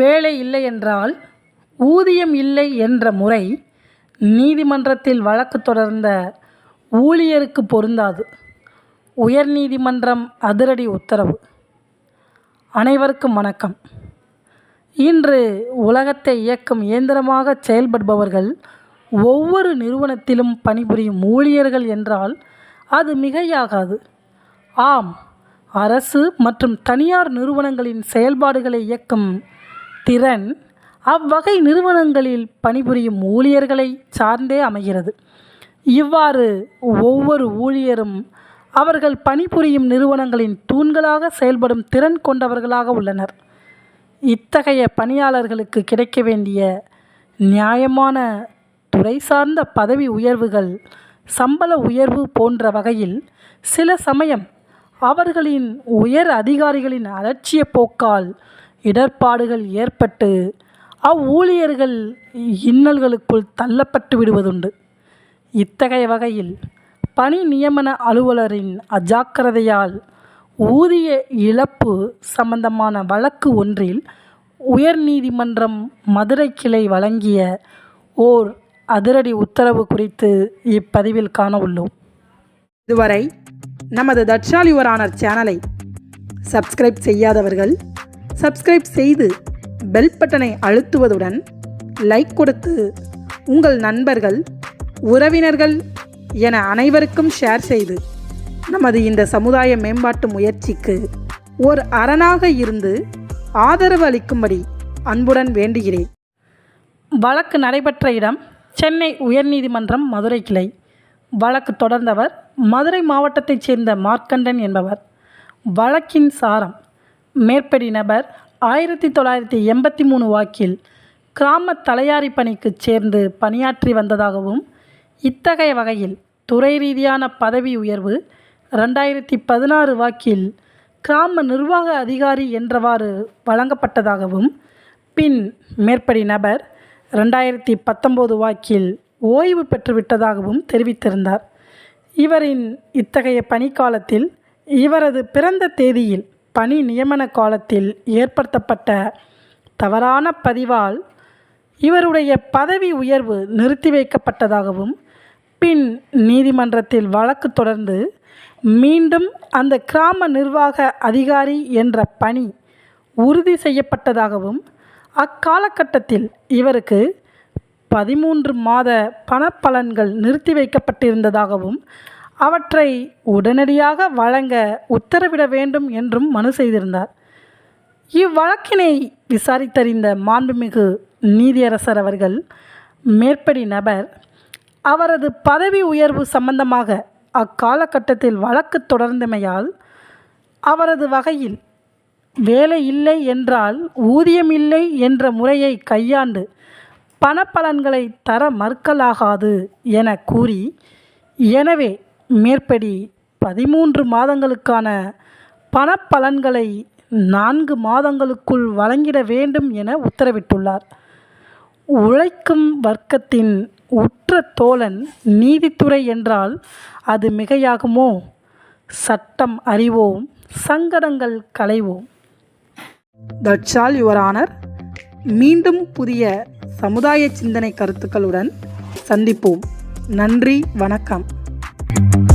வேலை இல்லை என்றால் ஊதியம் இல்லை என்ற முறை நீதிமன்றத்தில் வழக்கு தொடர்ந்த ஊழியருக்கு பொருந்தாது. உயர்நீதிமன்றம் அதிரடி உத்தரவு. அனைவருக்கும் வணக்கம். இன்று உலகத்தை இயக்கும் இயந்திரமாக செயல்படுபவர்கள் ஒவ்வொரு நிறுவனத்திலும் பணிபுரியும் ஊழியர்கள் என்றால் அது மிகையாகாது. ஆம் அரசு மற்றும் தனியார் நிறுவனங்களின் செயல்பாடுகளை இயக்கும் திறன் அவ்வகை நிறுவனங்களில் பணிபுரியும் ஊழியர்களை சார்ந்தே அமைகிறது. இவ்வாறு ஒவ்வொரு ஊழியரும் அவர்கள் பணிபுரியும் நிறுவனங்களின் தூண்களாக செயல்படும் திறன் கொண்டவர்களாக உள்ளனர். இத்தகைய பணியாளர்களுக்கு கிடைக்க வேண்டிய நியாயமான துறை சார்ந்த பதவி உயர்வுகள் சம்பள உயர்வு போன்ற வகையில் சில சமயம் அவர்களின் உயர் அதிகாரிகளின் அலட்சிய போக்கால் இடர்பாடுகள் ஏற்பட்டு அவ்வூழியர்கள் இன்னல்களுக்குள் தள்ளப்பட்டு விடுவதுண்டு. இத்தகைய வகையில் பணி நியமன அலுவலரின் அஜாக்கிரதையால் ஊதிய இழப்பு சம்பந்தமான வழக்கு ஒன்றில் உயர்நீதிமன்றம் மதுரை கிளை வழங்கிய ஓர் அதிரடி உத்தரவு குறித்து இப்பதிவில் காண உள்ளோம் இதுவரை நமது தட்சால் யுவர் சேனலை சப்ஸ்கிரைப் செய்யாதவர்கள் சப்ஸ்கிரைப் செய்து பெல் பட்டனை அழுத்துவதுடன் லைக் கொடுத்து உங்கள் நண்பர்கள் உறவினர்கள் என அனைவருக்கும் ஷேர் செய்து நமது இந்த சமுதாய மேம்பாட்டு முயற்சிக்கு ஒரு அரணாக இருந்து ஆதரவு அளிக்கும்படி அன்புடன் வேண்டுகிறேன். வழக்கு நடைபெற்ற இடம் சென்னை உயர்நீதிமன்றம் மதுரை கிளை. வழக்கு தொடர்ந்தவர் மதுரை மாவட்டத்தைச் சேர்ந்த மார்க்கண்டன் என்பவர். வழக்கின் சாரம் மேற்படி நபர் ஆயிரத்தி தொள்ளாயிரத்தி எண்பத்தி மூணு வாக்கில் கிராம தலையாரி பணிக்கு சேர்ந்து பணியாற்றி வந்ததாகவும் இத்தகைய வகையில் துறை ரீதியான பதவி உயர்வு ரெண்டாயிரத்தி பதினாறு வாக்கில் கிராம நிர்வாக அதிகாரி என்றவாறு வழங்கப்பட்டதாகவும் பின் மேற்படி நபர் ரெண்டாயிரத்தி பத்தொம்போது வாக்கில் ஓய்வு பெற்றுவிட்டதாகவும் தெரிவித்திருந்தார். இவரின் இத்தகைய பணிக்காலத்தில் இவரது பிறந்த தேதியில் பணி நியமன காலத்தில் ஏற்படுத்தப்பட்ட தவறான பதிவால் இவருடைய பதவி உயர்வு நிறுத்தி வைக்கப்பட்டதாகவும் பின் நீதிமன்றத்தில் வழக்கு தொடர்ந்து மீண்டும் அந்த கிராம நிர்வாக அதிகாரி என்ற பணி உறுதி செய்யப்பட்டதாகவும் அக்காலகட்டத்தில் இவருக்கு பதிமூன்று மாத பணப்பலன்கள் நிறுத்தி வைக்கப்பட்டிருந்ததாகவும் அவற்றை உடனடியாக வழங்க உத்தரவிட வேண்டும் என்றும் மனு செய்திருந்தார். இவ்வழக்கினை விசாரித்தறிந்த மாண்புமிகு நீதியரசர் அவர்கள் மேற்படி நபர் அவரது பதவி உயர்வு சம்பந்தமாக அக்காலகட்டத்தில் வழக்கு தொடர்ந்தமையால் அவரது வகையில் வேலை இல்லை என்றால் ஊதியம் இல்லை என்ற முறையை கையாண்டு பணப்பலன்களை தர மறுக்கலாகாது என கூறி எனவே மேற்படி பதிமூன்று மாதங்களுக்கான பணப்பலன்களை நான்கு மாதங்களுக்குள் வழங்கிட வேண்டும் என உத்தரவிட்டுள்ளார். உழைக்கும் வர்க்கத்தின் உற்ற தோழன் நீதித்துறை என்றால் அது மிகையாகுமோ? சட்டம் அறிவோம் சங்கடங்கள் களைவோம். தட்சால் யுவர் ஆனர் மீண்டும் புதிய சமுதாய சிந்தனை கருத்துக்களுடன் சந்திப்போம். நன்றி வணக்கம். people.